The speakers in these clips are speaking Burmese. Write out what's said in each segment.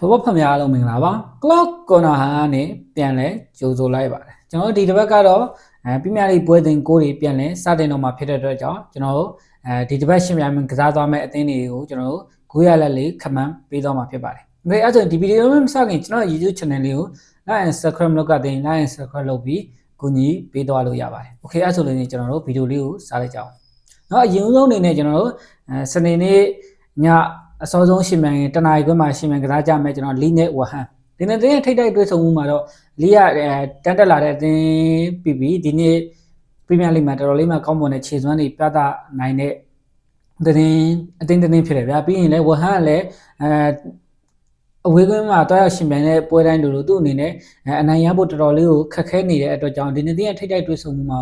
ဖဘဖမြအားလုံးမင်္ဂလာပါ Clock Corner ဟာနဲ့ပြန်လဲကြိုဆိုလိုက်ပါတယ်ကျွန်တော်တို့ဒီတစ်ပတ်ကတော့အဲပြမြလေးပွဲစဉ်ကိုတွေပြန်လဲစတင်တော့မှာဖြစ်တဲ့အတွက်ကြောင့်ကျွန်တော်တို့အဲဒီတစ်ပတ်ရှင်ပြိုင်ကစားသွားမယ့်အသင်းတွေကိုကျွန်တော်တို့ဂိုးရလက်လေးခမန်းပေးသွားမှာဖြစ်ပါတယ်။ဒါအဲ့ဆိုဒီဗီဒီယိုမစခင်ကျွန်တော် YouTube channel လေးကို like and subscribe လုပ်ကတဲ့ like and subscribe လုပ်ပြီးကူညီပေးသွားလို့ရပါတယ်။ Okay အဲ့ဆိုရင်ကျွန်တော်တို့ဗီဒီယိုလေးကိုစားလိုက်ကြအောင်။เนาะအရင်ဆုံးအနေနဲ့ကျွန်တော်တို့အဲစနေနေ့ည အစောဆုံးရှင်မြန်တနာရီခွဲမှာရှင်မြန်ကစားကြမယ်ကျွန်တော်လီနဲ့ဝဟန်ဒီနေ့တဲ့ထိတ်တိုက်တွေ့ဆုံမှုမှာတော့လီကတန်တက်လာတဲ့အသင်းပြီးပြီးဒီနေ့ပရီးမီးယားလိမှာတော်တော်လေးမှကောင်းမွန်တဲ့ခြေစွမ်းတွေပြသနိုင်တဲ့တင်းအတင်းတင်းဖြစ်တယ်ဗျာပြီးရင်လည်းဝဟန်ကလည်းအဲအဝေးကွင်းမှာတွားရောက်ရှင်ပြိုင်တဲ့ပွဲတိုင်းလိုလိုသူ့အနေနဲ့အနိုင်ရဖို့တော်တော်လေးကိုခက်ခဲနေတဲ့အတွက်ကြောင့်ဒီနေ့တင်းထိတ်တိုက်တွေ့ဆုံမှုမှာ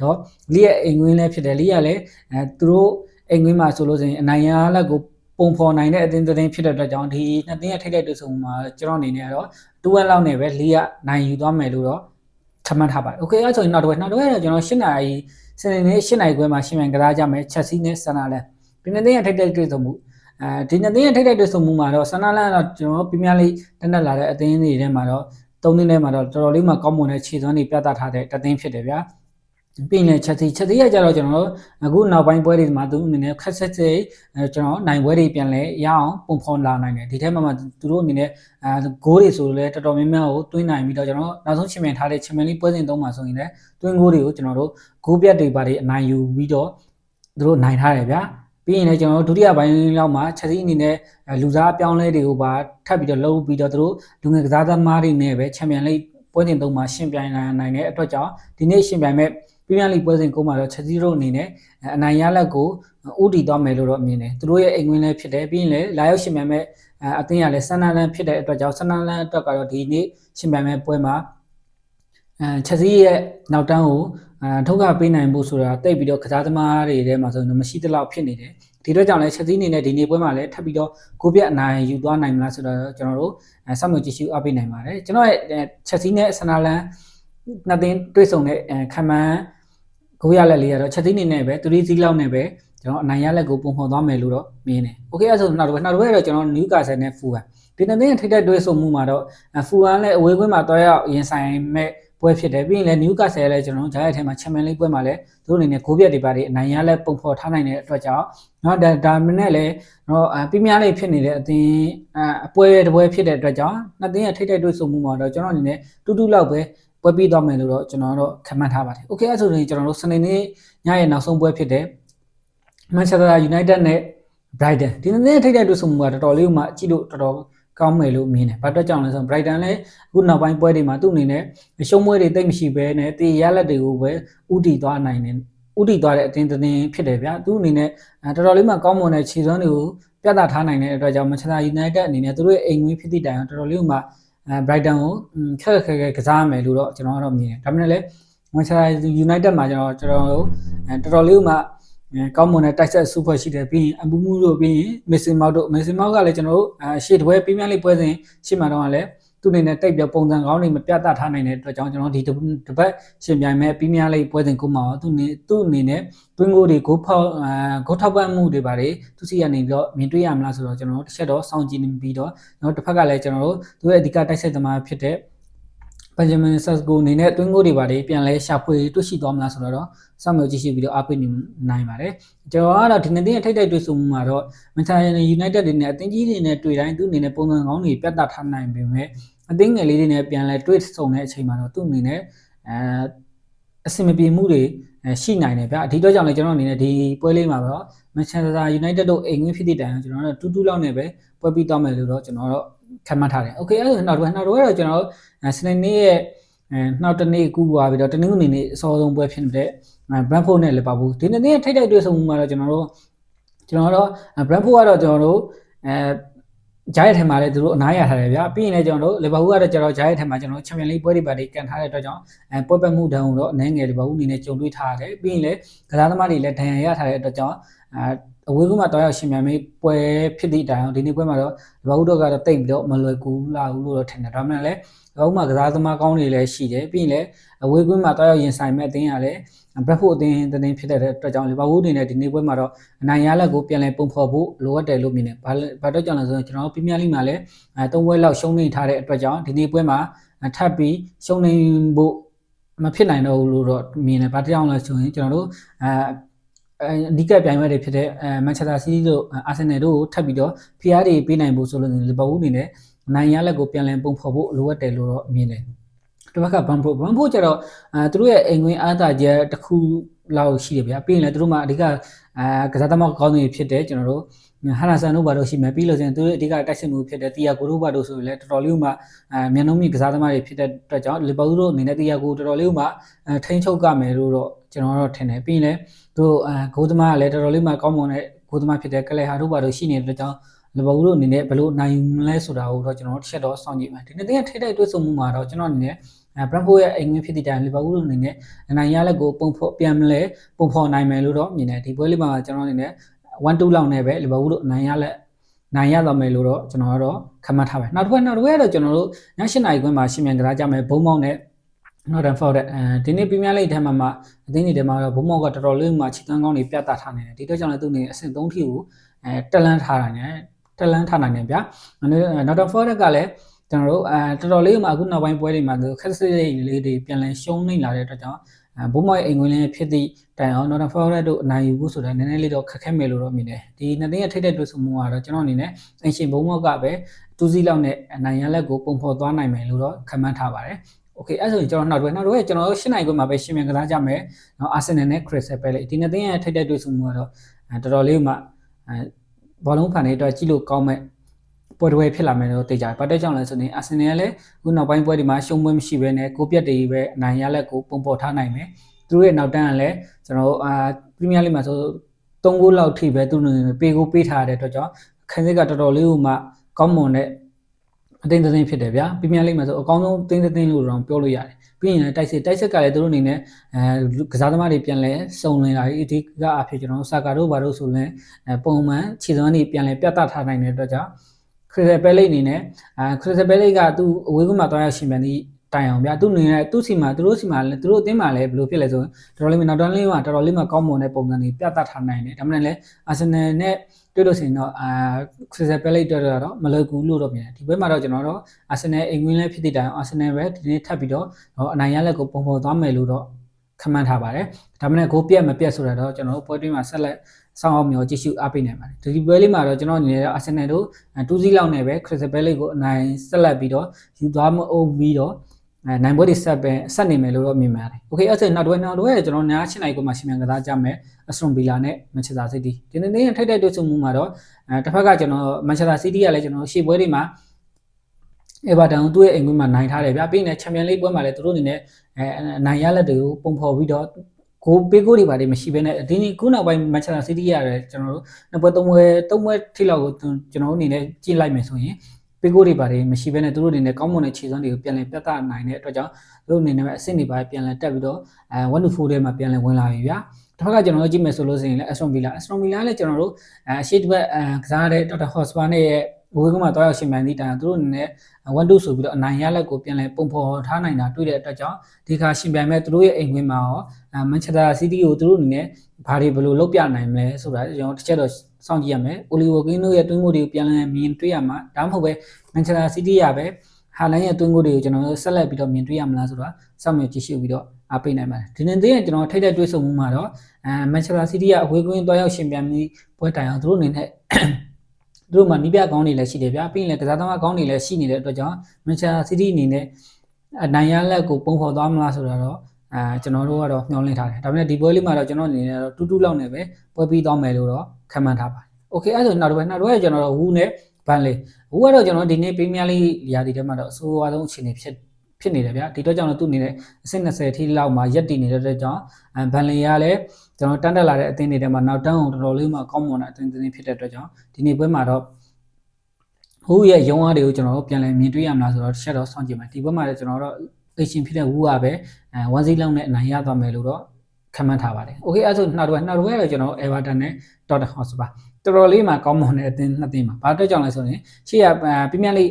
တော့လီရဲ့အိမ်ကွင်းလည်းဖြစ်တယ်လီကလည်းအဲသူတို့အိမ်ကွင်းမှာဆိုလို့ဆိုရင်အနိုင်ရလက်ကို ပုံဖော်နိုင်တဲ့အသင်းသတင်းဖြစ်တဲ့အတွက်ကြောင့်ဒီနှစ်သင်းရဲ့ထိပ်တိုက်တွေ့ဆုံမှာကျွန်တော်အနေနဲ့ကတော့တူဝက်လောက်နဲ့ပဲလီကနိုင်ယူသွားမယ်လို့တော့ထမှတ်ထားပါတယ်။ Okay အဲ့ဆိုရင်နောက်တစ်ဝက်နောက်တစ်ဝက်တော့ကျွန်တော်၈နာရီစနေနေ့၈နာရီခွဲမှာရှင်းမြန်ကြကြမယ်ချက်စီနဲ့ဆန္ဒလန်ဒီနှစ်သင်းရဲ့ထိပ်တိုက်တွေ့ဆုံမှုအဲဒီနှစ်သင်းရဲ့ထိပ်တိုက်တွေ့ဆုံမှုမှာတော့ဆန္ဒလန်ကတော့ကျွန်တော်ပြင်းပြလေးတက်တက်လာတဲ့အသင်းတွေထဲမှာတော့သုံးသင်းထဲမှာတော့တော်တော်လေးမှကောင်းမွန်တဲ့ခြေစွမ်းတွေပြသထားတဲ့တသင်းဖြစ်တယ်ဗျာ။ ပြင်လေချက်စီချက်စီရကြတော့ကျွန်တော်တို့အခုနောက်ပိုင်းပွဲတွေမှာသူအနေနဲ့ခက်ဆက်စစ်ကျွန်တော်နိုင်ပွဲတွေပြန်လဲရအောင်ပုံဖော်လာနိုင်တယ်ဒီထဲမှာမှသူတို့အနေနဲ့အဲဂိုးတွေဆိုလဲတော်တော်များများကိုတွင်းနိုင်ပြီးတော့ကျွန်တော်နောက်ဆုံးချင်မြန်ထားတဲ့ချင်မြန်လေးပွဲစဉ်သုံးမှာဆိုရင်လည်းတွင်းဂိုးတွေကိုကျွန်တော်တို့ဂိုးပြတ်တွေပါတွေအနိုင်ယူပြီးတော့သူတို့နိုင်ထားတယ်ဗျာပြီးရင်လည်းကျွန်တော်တို့ဒုတိယပိုင်းလောက်မှာချက်စီအနေနဲ့လူစားအပြောင်းလဲတွေကိုပါထပ်ပြီးတော့လုပ်ပြီးတော့သူတို့လူငယ်ကစားသမားတွေနဲ့ပဲချန်ပီယံလိပွဲစဉ်သုံးမှာရှင်ပြိုင်နိုင်တဲ့အတွက်ကြောင့်ဒီနေ့ရှင်ပြိုင်မဲ့ ပရီးမီးယားလိပွဲစဉ်ကိုမှတော့ချက်စီရိုအနေနဲ့အနိုင်ရလက်ကိုဥတီသွားမယ်လို့တော့မြင်တယ်သူတို့ရဲ့အိမ်ဝင်လည်းဖြစ်တယ်ပြီးရင်လည်းလာရောက်ရှင်ပြိုင်မဲ့အသင်းရလည်းဆန်နာလန်ဖြစ်တဲ့အတွက်ကြောင့်ဆန်နာလန်အတွက်ကတော့ဒီနေ့ရှင်ပြိုင်မဲ့ပွဲမှာအဲချက်စီရဲ့နောက်တန်းကိုအဲထုတ်ကပေးနိုင်ဖို့ဆိုတာတိတ်ပြီးတော့ကစားသမားတွေထဲမှာဆိုရင်မရှိသလောက်ဖြစ်နေတယ်ဒီတော့ကြောင့်လည်းချက်စီအနေနဲ့ဒီနေ့ပွဲမှာလည်းထပ်ပြီးတော့ကိုပြက်အနိုင်ယူသွားနိုင်မလားဆိုတော့ကျွန်တော်တို့စောင့်မျှော်ကြည့်ရှုအပ်ပေးနိုင်ပါတယ်ကျွန်တော်ရဲ့ချက်စီနဲ့ဆန်နာလန်နှစ်သင်းတွေ့ဆုံတဲ့ခံမှန်း ကိုရလက်လေးကတော့ချက်သိနေနဲ့ပဲ3စီးလောက်နဲ့ပဲကျွန်တော်အနိုင်ရလက်ကိုပုံဖော်သွားမယ်လို့တော့မြင်တယ်။ Okay အဲ့ဆိုနောက်တစ်ပတ်နောက်တစ်ပတ်တော့ကျွန်တော်နယူကာဆယ်နဲ့ဖူဟန်ဒီနှစ်သင်းထိပ်တက်တွဲဆုံမှုမှာတော့ဖူဟန်လည်းအဝေးကွင်းမှာတွဲရောက်ရင်ဆိုင်မဲ့ပွဲဖြစ်တယ်ပြီးရင်လည်းနယူကာဆယ်လည်းကျွန်တော်ဂျားရဲ့ထဲမှာချန်ပီယံလိပွဲမှာလည်းသူတို့အနေနဲ့ဂိုးပြတ်တွေပါတယ်အနိုင်ရလက်ပုံဖော်ထားနိုင်တဲ့အတွက်ကြောင့်เนาะဒါဒါမနဲ့လည်းတော့ပြင်းများလေးဖြစ်နေတဲ့အသင်းအပွဲတစ်ပွဲဖြစ်တဲ့အတွက်ကြောင့်နှစ်သင်းရဲ့ထိပ်တက်တွဲဆုံမှုမှာတော့ကျွန်တော်အနေနဲ့တူတူလောက်ပဲ ပွဲပြီးသွားမယ်လို့တော့ကျွန်တော်တို့ခန့်မှန်းထားပါတယ်။ Okay အဲ့ဆိုရင်ကျွန်တော်တို့စနေနေ့ညရဲ့နောက်ဆုံးပွဲဖြစ်တဲ့ Manchester United နဲ့ Brighton ဒီနေ့ထိပ်တိုက်တွေ့ဆုံမှုကတော်တော်လေးမှကြည့်လို့တော်တော်ကောင်းမယ်လို့မြင်တယ်။ဘာအတွက်ကြောင့်လဲဆိုတော့ Brighton လည်းအခုနောက်ပိုင်းပွဲတွေမှာသူ့အနေနဲ့ရှုံးပွဲတွေတိတ်မရှိဘဲနဲ့တေရလက်တွေကိုပဲဥတီသွားနိုင်တယ်။ဥတီသွားတဲ့အတင်းတင်းဖြစ်တယ်ဗျာ။သူ့အနေနဲ့တော်တော်လေးမှကောင်းမွန်တဲ့ခြေစွမ်းတွေကိုပြသထားနိုင်တဲ့အတွက်ကြောင့် Manchester United အနေနဲ့သူတို့ရဲ့အိမ်ဝင်ဖြစ်သည့်တိုင်အောင်တော်တော်လေးမှ အဲ Brighton ကိုခက်ခက်ခဲခဲကစားမယ်လို့တော့ကျွန်တော်ကတော့မြင်တယ်ဒါပေမဲ့လည်း Manchester United မှာကျွန်တော်ကျွန်တော်တို့တော်တော်လေးမှကောင်းမွန်တဲ့တိုက်ဆက်စူပါရှိတယ်ပြီးရင်အပူမှုတို့ပြီးရင်မက်ဆီမောက်တို့မက်ဆီမောက်ကလည်းကျွန်တော်တို့အရှေ့တပွဲပြင်းပြလေးပွဲစဉ်ရှေ့မှာတော့လည်း သူ့အနေနဲ့တိတ်ပြပုံစံကောင်းတွေမပြတ်ထားနိုင်တဲ့အတွက်ကြောင့်ကျွန်တော်ဒီတစ်ပတ်ရှင်ပြိုင်မဲ့ပြင်းပြလေးပွဲစဉ်ကိုမှတော့သူ့နေသူ့အနေနဲ့တွင်းကိုတွေဂိုးဖောက်ဂိုးထောက်ပံ့မှုတွေပါတယ်သူစီကနေပြီးတော့မြင်တွေ့ရမလားဆိုတော့ကျွန်တော်တို့တစ်ချက်တော့စောင့်ကြည့်နေပြီးတော့ကျွန်တော်တစ်ဖက်ကလည်းကျွန်တော်တို့သူ့ရဲ့အဓိကတိုက်ဆက်သမားဖြစ်တဲ့ ဘန်ဂျမင်ဆက်ကိုအနေနဲ့တွင်းကိုတွေပါတယ်ပြန်လဲရှာဖွေတွေ့ရှိသွားမလားဆိုတော့စောင့်မျှော်ကြည့်ရှုပြီးတော့အားပေးနိုင်ပါတယ်ကျွန်တော်ကတော့ဒီနေ့တင်းအထိတ်တိုက်တွေ့ဆုံမှုမှာတော့မန်ချက်စတာယူနိုက်တက်တွေနဲ့အသင်းကြီးတွေနဲ့တွေ့တိုင်းသူ့အနေနဲ့ပုံစံကောင်းတွေပြတ်သားထားနိုင်ပေမဲ့အသင်းငယ်လေးတွေနဲ့ပြန်လဲတွေ့ဆုံတဲ့အချိန်မှာတော့သူ့အနေနဲ့အဲအဆင်မပြေမှုတွေရှိနိုင်တယ်ဗျာဒီတော့ကြောင့်လည်းကျွန်တော်အနေနဲ့ဒီပွဲလေးမှာတော့မန်ချက်စတာယူနိုက်တက်တို့အိမ်ဝင်ဖြစ်တဲ့တိုင်ကျွန်တော်တို့တူတူလောက်နဲ့ပဲပွဲပြီးသွားမယ်လို့တော့ကျွန်တော်တို့ ခံမှတ်ထားတယ်။ Okay အဲ့ဒါနောက်တစ်ခါနောက်တစ်ခါတော့ကျွန်တော်စနေနေ့ရဲ့အဲနောက်တနေ့ကူးသွားပြီးတော့တနင်္ဂနွေနေ့အစောဆုံးပွဲဖြစ်နေတဲ့ Brentford နဲ့လီဗာပူးဒီနေ့နေ့ထိတ်တိုက်တွေ့ဆုံမှုမှာတော့ကျွန်တော်တို့ကျွန်တော်တို့ Brentford ကတော့ကျွန်တော်တို့အဲဂျားရဲ့ထဲမှာလည်းသူတို့အနားရထားတယ်ဗျာပြီးရင်လည်းကျွန်တော်တို့လီဗာပူးကတော့ကျွန်တော်ဂျားရဲ့ထဲမှာကျွန်တော်ချန်ပီယံလိပွဲတွေပါတွေကန်ထားတဲ့အတွက်ကြောင့်အဲပွဲပတ်မှုတန်းကိုတော့အနှဲငယ်လီဗာပူးအနေနဲ့ကြုံတွေ့ထားရတယ်ပြီးရင်လည်းကစားသမားတွေလည်းဒဏ်ရာရထားတဲ့အတွက်ကြောင့်အဲ အဝေးကမှတောက်ရောက်ရှင်မြန်မေးပွဲဖြစ်သည့်တိုင်အောင်ဒီနေ့ပွဲမှာတော့ဒီဘဝတို့ကတော့တိတ်ပြီးတော့မလွယ်ကူလာဘူးလို့တော့ထင်တယ်ဒါမှမဟုတ်လည်းဒီဘဝမှာကစားသမားကောင်းတွေလည်းရှိတယ်ပြီးရင်လည်းအဝေးကွင်းမှာတောက်ရောက်ရင်ဆိုင်မဲ့အသင်းကလည်းဘရက်ဖို့အသင်းတင်းဖြစ်တဲ့အတွက်ကြောင့်လီဗာပူးအနေနဲ့ဒီနေ့ပွဲမှာတော့အနိုင်ရလက်ကိုပြန်လည်ပုံဖော်ဖို့လိုအပ်တယ်လို့မြင်တယ်ဘာဘာတော့ကြောင့်လဲဆိုတော့ကျွန်တော်တို့ပရီးမီးယားလိမှာလည်းအဲ၃ပွဲလောက်ရှုံးနေထားတဲ့အတွက်ကြောင့်ဒီနေ့ပွဲမှာထပ်ပြီးရှုံးနေဖို့မဖြစ်နိုင်တော့ဘူးလို့တော့မြင်တယ်ဘာကြောင့်လဲဆိုရင်ကျွန်တော်တို့အဲ အဓိကပြိုင်ပွဲတွေဖြစ်တဲ့အဲမန်ချက်စတာစီးတီးတို့အာဆင်နယ်တို့ကိုထပ်ပြီးတော့ဖိအားတွေပေးနိုင်ဖို့ဆိုလို့လီဗာပူးအနေနဲ့နိုင်ရလက်ကိုပြန်လည်ပုံဖော်ဖို့လိုအပ်တယ်လို့တော့မြင်တယ်တစ်ဘက်ကဘန်ဖိုဘန်ဖိုကျတော့အဲသူတို့ရဲ့အိမ်ဝင်အားသာချက်တစ်ခုလောက်ရှိတယ်ဗျာပြီးရင်လည်းသူတို့မှာအဓိကအဲကစားသမားကောင်းတွေဖြစ်တဲ့ကျွန်တော်တို့ဟာနာဆန်တို့ဘာလို့ရှိမယ်ပြီးလို့ဆိုရင်သူတို့အဓိကတိုက်စစ်မှုဖြစ်တဲ့တီယာကိုတို့ဘာလို့ဆိုရင်လည်းတော်တော်လေးမှအဲမြန်နှုံးမြကစားသမားတွေဖြစ်တဲ့အတွက်ကြောင့်လီဗာပူးတို့အနေနဲ့တီယာကိုတော်တော်လေးမှအဲထိန်းချုပ်ကမယ်လို့တော့ ကျွန်တော်တော့ထင်တယ်ပြီးရင်လည်းသူတို့အဲဂိုးသမားကလည်းတော်တော်လေးမှကောင်းမွန်တဲ့ဂိုးသမားဖြစ်တဲ့ကလေဟာတို့ဘာလို့ရှိနေတဲ့အတွက်ကြောင့်လီဗာပူးတို့အနေနဲ့ဘယ်လိုနိုင်မလဲဆိုတာကိုတော့ကျွန်တော်တစ်ချက်တော့စောင့်ကြည့်မယ်ဒီနေ့တည်းကထိတိုက်တွေ့ဆုံမှုမှာတော့ကျွန်တော်အနေနဲ့အဲဘရန်ဖိုရဲ့အိမ်ငွေဖြစ်တဲ့တိုင်လီဗာပူးတို့အနေနဲ့နိုင်ရလက်ကိုပုံဖော်ပြန်မလဲပုံဖော်နိုင်မယ်လို့တော့မြင်တယ်ဒီပွဲလေးမှာကျွန်တော်အနေနဲ့1-2လောက်နဲ့ပဲလီဗာပူးတို့နိုင်ရလက်နိုင်ရတော့မယ်လို့တော့ကျွန်တော်ကတော့ခမှတ်ထားပဲနောက်တစ်ခါနောက်တစ်ခါကတော့ကျွန်တော်တို့ည7နာရီခွဲမှာရှင်းမြန်ကစားကြမယ်ဘုံမောင်းနဲ့ Northern Forest အဲဒီနေ့ပရီးမီးယားလိဂ်ထဲမှာမှအသင်းတွေထဲမှာတော့ဘုံမောက်ကတော်တော်လေးမှချီတန်းကောင်းတွေပြတ်သားထားနေတယ်ဒီတော့ကြောင့်လည်းသူနေအဆင့်3ထိကိုအဲတက်လန်းထားတာနဲ့တက်လန်းထားနိုင်တယ်ဗျာ Northern Forest ကလည်းကျွန်တော်တို့အဲတော်တော်လေးမှအခုနောက်ပိုင်းပွဲတွေမှာသူခက်စစ်လေးတွေပြန်လည်ရှုံးနေလာတဲ့အတွက်ကြောင့်ဘုံမောက်အိမ်ဝင်လင်းဖြစ်သည့်တိုင်အောင် Northern Forest တို့အနိုင်ယူဖို့ဆိုတော့နည်းနည်းလေးတော့ခက်ခဲမယ်လို့တော့မြင်တယ်ဒီနှစ်သိန်းရဲ့ထိတဲ့တွေ့ဆုံမှုကတော့ကျွန်တော်အနေနဲ့အင်ရှင်ဘုံမောက်ကပဲတူးစီလောက်နဲ့အနိုင်ရလက်ကိုပုံဖော်သွားနိုင်မယ်လို့တော့ခန့်မှန်းထားပါတယ် okay အဲ့ဆိုရင်ကျွန်တော်နောက်တစ်ပတ်နောက်တစ်ပတ်ကျွန်တော်တို့၈နိုင်ခွဲမှာပဲရှင်မြန်ကစားကြမယ်နော် Arsenal နဲ့ Crystal Palace ဒီနှစ်သင်းရဲ့ထိုက်တဲ့တွေ့ဆုံမှုကတော့တော်တော်လေးမှဘောလုံးဖန်တွေအတွက်ကြည့်လို့ကောင်းမဲ့ပွဲတွေဖြစ်လာမယ်လို့သိကြတယ်။ဘာတက်ကြောင့်လဲဆိုရင်အာဆင်နယ်ကလည်းခုနောက်ပိုင်းပွဲတွေမှာရှုံးပွဲမရှိဘဲနဲ့ကိုပြက်တွေပဲအနိုင်ရလက်ကိုပုံပေါ်ထားနိုင်မယ်။သူတို့ရဲ့နောက်တန်းကလည်းကျွန်တော်အာပရီးမီးယားလိမှာဆို၃ဂိုးလောက်ထိပဲသူတို့ပေးကိုပေးထားတဲ့အတွက်ကြောင့်ခန်းစစ်ကတော်တော်လေးဟိုမှကောင်းမွန်တဲ့ အသိန်းသိန်းဖြစ်တယ်ဗျာပရီးမီးယားလိမှာဆိုအကောင်းဆုံးအသိန်းသိန်းလို့တော့ပြောလို့ရတယ်ပြီးရင်တိုက်စစ်တိုက်စစ်ကလည်းသူတို့အနေနဲ့အဲကစားသမားတွေပြန်လဲစုံလင်လာပြီးအဓိကအဖြစ်ကျွန်တော်တို့စာကာတို့ဘာတို့ဆိုရင်ပုံမှန်ခြေစွမ်းတွေပြန်လဲပြတ်သားထားနိုင်တဲ့အတွက်ကြောင့်ခရစ်စပယ်လိတ်အနေနဲ့အဲခရစ်စပယ်လိတ်ကသူ့အဝေးကမှတွားရရှင်ပြန်သည့် တိုင်အောင်ဗျာသူ့အနေနဲ့သူ့စီမှာသူတို့စီမှာလည်းသူတို့အသင်းမှာလည်းဘယ်လိုဖြစ်လဲဆိုရင်တော်တော်လေးနောက်တန်းလေးမှာတော်တော်လေးမှာကောင်းမွန်တဲ့ပုံစံတွေပြသထားနိုင်တယ်ဒါမှမဟုတ်လည်းအာဆင်နယ်နဲ့တွေ့လို့ရှိရင်တော့အာခရစ်စပယ်လိတ်တွေ့တော့မလွယ်ကူလို့တော့မြင်တယ်ဒီဘက်မှာတော့ကျွန်တော်တို့အာဆင်နယ်အိမ်ဝင်းလည်းဖြစ်တဲ့တိုင်အာဆင်နယ်ပဲဒီနေ့ထပ်ပြီးတော့အနိုင်ရလက်ကိုပုံပေါ်သွားမယ်လို့တော့ခန့်မှန်းထားပါတယ်ဒါမှမဟုတ်ကိုပြက်မပြက်ဆိုတာတော့ကျွန်တော်တို့ပွဲတွင်းမှာဆက်လက်စောင့်အောင်မျှော်ကြည့်ရှုအားပေးနိုင်ပါတယ်ဒီပွဲလေးမှာတော့ကျွန်တော်အနေနဲ့အာဆင်နယ်တို့တူးစီးလောက်နဲ့ပဲခရစ်စပယ်လိတ်ကိုအနိုင်ဆက်လက်ပြီးတော့ယူသွားမအောင်ပြီးတော့ အဲနိုင်ပွဲတွေဆက်ပဲဆက်နေမယ်လို့တော့မြင်ပါတယ်။ Okay အဲ့ဒါနောက်တွဲနောက်တွဲကျွန်တော်နားရှင်းနိုင်ကိုမှရှင်းမြန်ကစားကြမယ်အစတွန်ဗီလာနဲ့မန်ချက်စတာစီးတီးဒီနေ့နေ့ထိုက်တဲ့တွေ့ဆုံမှုမှာတော့အဲတစ်ဖက်ကကျွန်တော်မန်ချက်စတာစီးတီးကလည်းကျွန်တော်ရှေ့ပွဲတွေမှာအေဗာတန်သူ့ရဲ့အိမ်ကွင်းမှာနိုင်ထားတယ်ဗျာပြီးရင်ချန်ပီယံလိပွဲမှာလည်းသူတို့အနေနဲ့အဲနိုင်ရလက်တွေကိုပုံဖော်ပြီးတော့ကိုပေးကိုတွေပါတယ်မရှိဘဲနဲ့ဒီနေ့ခုနောက်ပိုင်းမန်ချက်စတာစီးတီးရတယ်ကျွန်တော်တို့နှစ်ပွဲသုံးပွဲသုံးပွဲထိလောက်ကိုကျွန်တော်တို့အနေနဲ့ကြည့်လိုက်မယ်ဆိုရင် ပေးကိုတွေပါတယ်မရှိဘဲနဲ့သူတို့အနေနဲ့ကောင်းမွန်တဲ့ခြေစွမ်းတွေကိုပြန်လည်ပြသနိုင်တဲ့အတွက်ကြောင့်သူတို့အနေနဲ့အဆင့်တွေပါပြန်လည်တက်ပြီးတော့အဲ1 to 4ထဲမှာပြန်လည်ဝင်လာပြီဗျာတစ်ခါကကျွန်တော်တို့ကြည့်မယ်ဆိုလို့ရှိရင်လည်း Aston Villa Aston Villa လည်းကျွန်တော်တို့အဲအရှိတပတ်အဲကစားတဲ့ Dr. Hotspur နဲ့ရဲ့ ဝေးကမှတော့ရောက်ရှင်မှန်သည့်တိုင်သူတို့အနေနဲ့1 2ဆိုပြီးတော့အနိုင်ရလက်ကိုပြန်လည်ပုံဖော်ထားနိုင်တာတွေ့တဲ့အတွက်ကြောင့်ဒီခါရှင်ပြိုင်မဲ့သူတို့ရဲ့အိမ်ခွင်းမှာရောမန်ချက်စတာစီးတီးကိုသူတို့အနေနဲ့ဘာတွေဘယ်လိုလုပ်ပြနိုင်မလဲဆိုတာကျွန်တော်တစ်ချက်တော့စောင့်ကြည့်ရမယ်။ Oliver Kane တို့ရဲ့တွင်းကိုတွေကိုပြန်လည်မြင်တွေ့ရမှာဒါမှမဟုတ်ပဲ Manchester City ရပဲဟာလန်ရဲ့တွင်းကိုတွေကိုကျွန်တော်တို့ဆက်လက်ပြီးတော့မြင်တွေ့ရမလားဆိုတာစောင့်မျှော်ကြည့်ရှုပြီးတော့အားပေးနိုင်ပါတယ်။ဒီနေ့သေးရင်ကျွန်တော်ထိတ်တဲ့တွေးဆုံမှုမှာတော့အဲ Manchester City ကအဝေးကွင်းတွားရောက်ရှင်ပြန်ပြီးပွဲတိုင်အောင်သူတို့အနေနဲ့ သူတို့မှာနီးပြကောင်းတွေလည်းရှိတယ်ဗျာပြီးရင်လည်းကစားသမားကောင်းတွေလည်းရှိနေတဲ့အတွက်ကြောင့် Manchester City အနေနဲ့အနိုင်ရလက်ကိုပုံဖော်သွားမလားဆိုတာတော့အဲကျွန်တော်တို့ကတော့မျှော်လင့်ထားတယ်ဒါပေမဲ့ဒီပွဲလေးမှာတော့ကျွန်တော်အနေနဲ့တော့တူးတူးလောက်နဲ့ပဲပွဲပြီးသွားမယ်လို့တော့ခန့်မှန်းထားပါတယ်โอเคအဲ့ဆိုနောက်တစ်ပွဲနောက်တစ်ပွဲကျွန်တော်တို့ဝူနဲ့ဘန်လေးဝူကတော့ကျွန်တော်ဒီနေ့ပရီးမီးယားလိရာသီထဲမှာတော့အဆိုးအဆုံးအခြေအနေဖြစ် ဖြစ်နေတယ်ဗျာဒီတော့ကြောင့်တော့သူ့အနေနဲ့အဆင့်20ထိလောက်မှာရက်တည်နေတဲ့အတွက်ကြောင့်ဘန်လင်ရလည်းကျွန်တော်တန်းတက်လာတဲ့အသင်းတွေထဲမှာနောက်တန်းအောင်တော်တော်လေးမှကောင်းမွန်တဲ့အသင်းတွေဖြစ်တဲ့အတွက်ကြောင့်ဒီနေ့ပွဲမှာတော့ဟိုရဲ့ရုံးအားတွေကိုကျွန်တော်တို့ပြန်လည်မြင်တွေ့ရမလားဆိုတော့တစ်ချက်တော့စောင့်ကြည့်မယ်ဒီဘက်မှာလည်းကျွန်တော်တို့အရှင်ဖြစ်တဲ့ဝူကပဲအဲဝမ်စီလုံးနဲ့အနိုင်ရသွားမယ်လို့တော့ခံမှန်းထားပါတယ်။ Okay အဲ့ဒါဆိုနောက်တစ်နောက်တစ်ကတော့ကျွန်တော် Everton နဲ့ Tottenham Hotspur တော်တော်လေးမှကောင်းမွန်တဲ့အသင်းနှစ်သင်းပါ။ဘာအတွက်ကြောင့်လဲဆိုရင်ရှေ့ကပရီးမီးယားလိ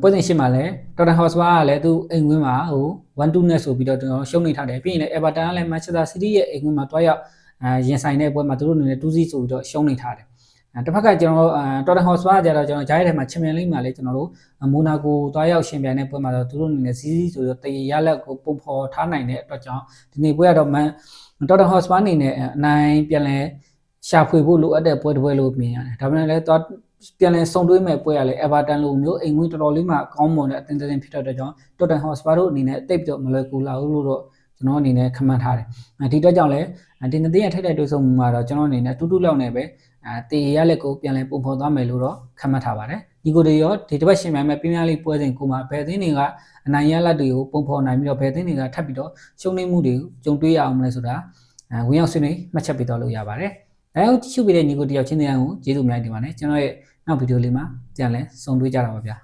ပွဲစဉ်ရှင်းမှာလဲ Tottenham Hotspur ကလည်းသူအိမ်ကွင်းမှာဟို1-2နဲ့ဆိုပြီးတော့ကျွန်တော်ရှုံးနေထားတယ်။ပြီးရင်လည်း Everton ကလည်း Manchester City ရဲ့အိမ်ကွင်းမှာတွားရောက်အဲရင်ဆိုင်တဲ့ပွဲမှာသူတို့အနေနဲ့2-0ဆိုပြီးတော့ရှုံးနေထားတယ်။အဲတစ်ဖက်ကကျွန်တော်အဲတော်တန်ဟော့စပါကြတော့ကျွန်တော်ဂျားရဲထဲမှာချန်ပီယံလိမှာလည်းကျွန်တော်တို့မိုနာကိုတွားရောက်ရှင်ပြိုင်တဲ့ပွဲမှာတော့သူတို့အနေနဲ့စီးစီးဆိုတော့တရရလက်ကိုပုံဖော်ထားနိုင်တဲ့အတွက်ကြောင့်ဒီနေ့ပွဲကတော့မန်တော်တန်ဟော့စပါအနေနဲ့အနိုင်ပြန်လဲရှာဖွေဖို့လိုအပ်တဲ့ပွဲတစ်ပွဲလို့မြင်ရတယ်။ဒါပေမဲ့လည်းတော့ ပြန်လဲစုံတွေးမဲ့ပွဲရလဲ Everton လိုမျိုးအိမ်ဝင်တော်တော်လေးမှကောင်းမွန်တဲ့အသင်းတစ်သင်းဖြစ်တဲ့အတွက်ကြောင့်တော်တန်ဟော့စပါတို့အနေနဲ့တိတ်တော့မလွယ်ကူလာဘူးလို့တော့ကျွန်တော်အနေနဲ့ခန့်မှန်းထားတယ်။ဒီအတွက်ကြောင့်လည်းဒီနှစ်သင်းရဲ့ထိပ်တိုက်တွေ့ဆုံမှုမှာတော့ကျွန်တော်အနေနဲ့တူးတူးလောက်နေပဲအဲတေရလက်ကိုပြန်လဲပုံဖော်သွားမယ်လို့တော့ခန့်မှတ်ထားပါတယ်ဒီကိုတွေရောဒီတစ်ပတ်ရှင်မြန်မဲ့ပြင်းပြလေးပွဲစဉ်ကိုမှဘယ်သင်းတွေကအနိုင်ရလက်တွေကိုပုံဖော်နိုင်ပြီးတော့ဘယ်သင်းတွေကထပ်ပြီးတော့ရှုံးနေမှုတွေကိုကြုံတွေ့ရအောင်မလဲဆိုတာအဲဝင်ရောက်ဆွေးနွေးမှတ်ချက်ပေးတော့လို့ရပါတယ်အဲဟုတ်ကြည့်ရှုပေးတဲ့ညီကိုတယောက်ချင်းတရားကိုကျေးဇူးအများကြီးတင်ပါတယ်ကျွန်တော်ရဲ့ နောက်ဗီဒီယိုလေးမှာပြန်လဲဆုံတွေ့ကြတာပါဗျာ